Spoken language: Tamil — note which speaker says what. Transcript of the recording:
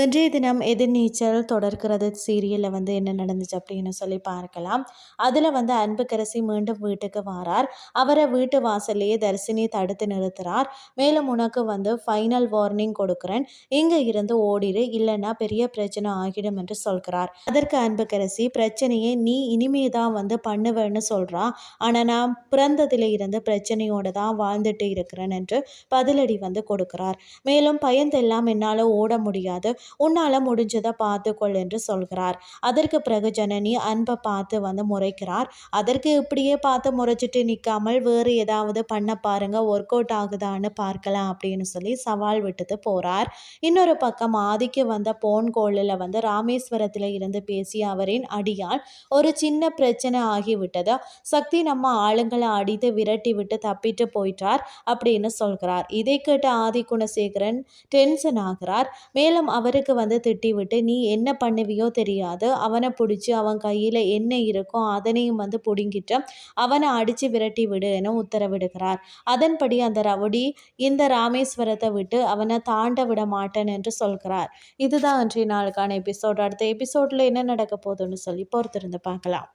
Speaker 1: இன்றைய தினம் எதிர்நீச்சல் தொடர்கிறது. சீரியலில் வந்து என்ன நடந்துச்சு அப்படின்னு சொல்லி பார்க்கலாம். அதில் வந்து அன்புக்கரசி மீண்டும் வீட்டுக்கு வாரார். அவரை வீட்டு வாசல்லையே தரிசினி தடுத்து நிறுத்துறார். மேலும் உனக்கு வந்து ஃபைனல் வார்னிங் கொடுக்குறேன். இங்கே இருந்து ஓடிடு இல்லைன்னா பெரிய பிரச்சனை ஆகிடும் என்று சொல்கிறார். அதற்கு அன்புக்கரசி பிரச்சனையை நீ இனிமே தான் வந்து பண்ணுவேன்னு சொல்கிறா ஆனால் நான் பிறந்ததில் இருந்து பிரச்சனையோடு தான் வாழ்ந்துட்டு இருக்கிறேன் என்று பதிலடி வந்து கொடுக்கிறார். மேலும் பயந்தெல்லாம் என்னால் ஓட முடியாது. உன்னால் முடிஞ்சதை பார்த்துக்கொள் என்று சொல்கிறார். அதற்கு பிறகு ஜனனி அன்பை பார்த்து வந்து முறைக்கிறார். அதற்கு இப்படியே பார்த்து முறைச்சிட்டு நிற்காமல் வேறு ஏதாவது பண்ண பாருங்க ஒர்க் அவுட் ஆகுதான்னு பார்க்கலாம் அப்படின்னு சொல்லி சவால் விட்டுட்டு போகிறார் இன்னொரு பக்கம் ஆதிக்கு வந்த போன் கோளில் வந்து ராமேஸ்வரத்தில் இருந்து பேசிய அவரின் அடியால் ஒரு சின்ன பிரச்சனை ஆகிவிட்டதோ. சக்தி நம்ம ஆளுங்களை அடித்து விரட்டி விட்டு தப்பிட்டு போயிட்டார் அப்படின்னு சொல்கிறார். இதை கேட்ட ஆதி குணசேகரன் டென்ஷன் ஆகிறார். மேலும் அவர் அவருக்கு வந்து திட்டிவிட்டு நீ என்ன பண்ணுவியோ தெரியாது. அவனை பிடிச்சி அவன் கையில் என்ன இருக்கோ அதனையும் வந்து பிடுங்கிட்டு அவனை அடித்து விரட்டி விடு என உத்தரவிடுகிறார். அதன்படி அந்த ரவுடி இந்த ராமேஸ்வரத்தை விட்டு அவனை தாண்ட விட மாட்டேன் என்று சொல்கிறார். இதுதான் அன்றைய நாளுக்கான எபிசோட். அடுத்த எபிசோடில் என்ன நடக்க போகுதுன்னு சொல்லி பொறுத்திருந்து பார்க்கலாம்.